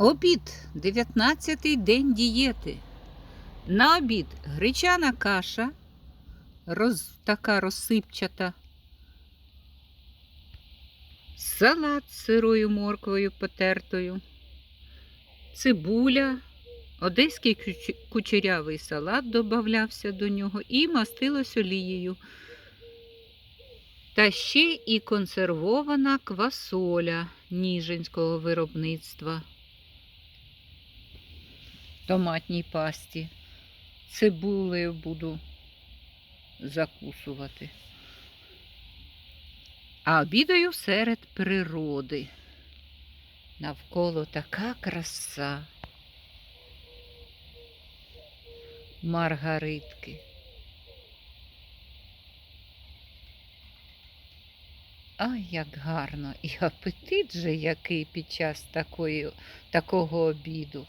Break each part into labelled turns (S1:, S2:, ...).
S1: Обід 19-й день дієти. На обід гречана каша, роз, така розсипчата. Салат з сирою морквою потертою, цибуля, одеський кучерявий салат додавався до нього і мастилось олією. Та ще і консервована квасоля ніжинського виробництва. Томатній пасті. Цибулею буду закусувати. А обідаю серед природи. Навколо така краса. Маргаритки. Ай, як гарно! І апетит же який під час такої, такого обіду.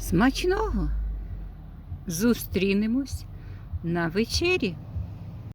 S1: Смачного! Зустрінемось на вечері.